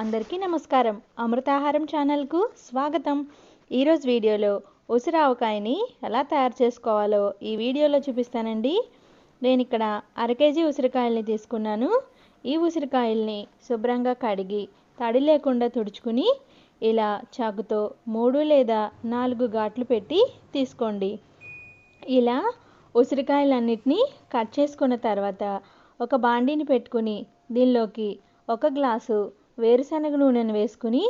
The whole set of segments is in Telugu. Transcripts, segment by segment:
అందరికీ నమస్కారం. అమృతాహారం ఛానల్కు స్వాగతం. ఈరోజు వీడియోలో ఉసిరావకాయని ఎలా తయారు చేసుకోవాలో ఈ వీడియోలో చూపిస్తానండి. నేను ఇక్కడ అర కేజీ ఉసిరికాయల్ని తీసుకున్నాను. ఈ ఉసిరికాయల్ని శుభ్రంగా కడిగి తడి లేకుండా తుడుచుకుని ఇలా చాకుతో మూడు లేదా నాలుగు ఘాట్లు పెట్టి తీసుకోండి. ఇలా ఉసిరికాయలన్నిటినీ కట్ చేసుకున్న తర్వాత ఒక బాండీని పెట్టుకుని దీనిలోకి ఒక గ్లాసు వేరుశనగ నూనెను వేసుకుని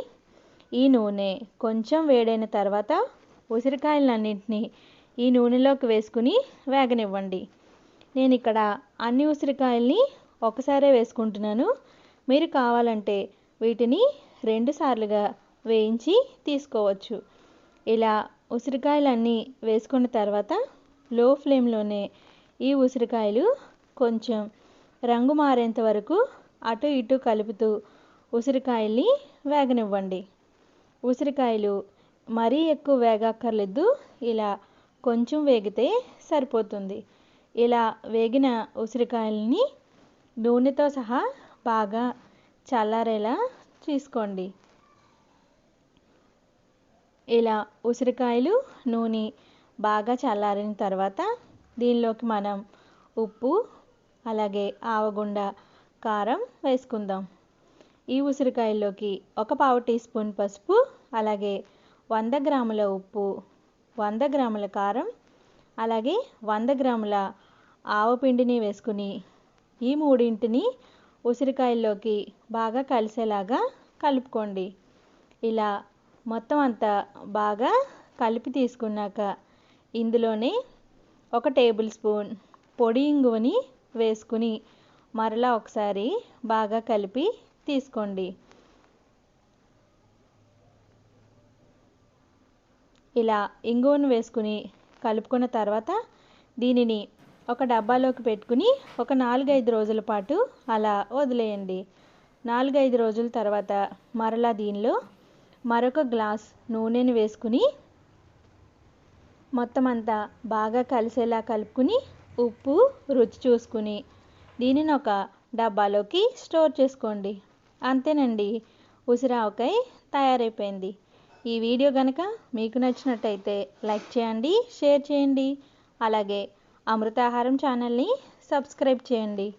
ఈ నూనె కొంచెం వేడైన తర్వాత ఉసిరికాయలన్నింటినీ ఈ నూనెలోకి వేసుకుని వేగనివ్వండి. నేను ఇక్కడ అన్ని ఉసిరికాయల్ని ఒకసారే వేసుకుంటున్నాను. మీరు కావాలంటే వీటిని రెండు సార్లుగా వేయించి తీసుకోవచ్చు. ఇలా ఉసిరికాయలన్నీ వేసుకున్న తర్వాత లో ఫ్లేమ్లోనే ఈ ఉసిరికాయలు కొంచెం రంగు మారేంత వరకు అటు ఇటు కలుపుతూ ఉసిరికాయల్ని వేగనివ్వండి. ఉసిరికాయలు మరీ ఎక్కువ వేగక్కర్లేదు. ఇలా కొంచెం వేగితే సరిపోతుంది. ఇలా వేగిన ఉసిరికాయలని నూనెతో సహా బాగా చల్లారేలా తీసుకోండి ఇలా ఉసిరికాయలు నూనె బాగా చల్లారిన తర్వాత దీనిలోకి మనం ఉప్పు అలాగే ఆవగుండ కారం వేసుకుందాం. ఈ ఉసిరికాయల్లోకి ఒక పావు టీ స్పూన్ పసుపు అలాగే వంద గ్రాముల ఉప్పు వంద గ్రాముల కారం అలాగే వంద గ్రాముల ఆవపిండిని వేసుకుని ఈ మూడింటిని ఉసిరికాయల్లోకి బాగా కలిసేలాగా కలుపుకోండి. ఇలా మొత్తం అంతా బాగా కలిపి తీసుకున్నాక ఇందులోనే ఒక టేబుల్ స్పూన్ పొడి ఇంగువని వేసుకుని మరలా ఒకసారి బాగా కలిపి తీసుకోండి. ఇలా ఇంగువను వేసుకుని కలుపుకున్న తర్వాత దీనిని ఒక డబ్బాలోకి పెట్టుకుని ఒక నాలుగైదు రోజుల పాటు అలా వదిలేయండి. నాలుగైదు రోజుల తర్వాత మరలా దీనిలో మరొక గ్లాస్ నూనెని వేసుకుని మొత్తం అంతా బాగా కలిసేలా కలుపుకుని ఉప్పు రుచి చూసుకుని దీనిని ఒక డబ్బాలోకి స్టోర్ చేసుకోండి. అంతేనండి. ఉసిరావకాయ తయారైపోయింది. ఈ వీడియో కనుక మీకు నచ్చినట్టయితే లైక్ చేయండి షేర్ చేయండి. అలాగే అమృతాహారం ఛానల్ని సబ్స్క్రైబ్ చేయండి.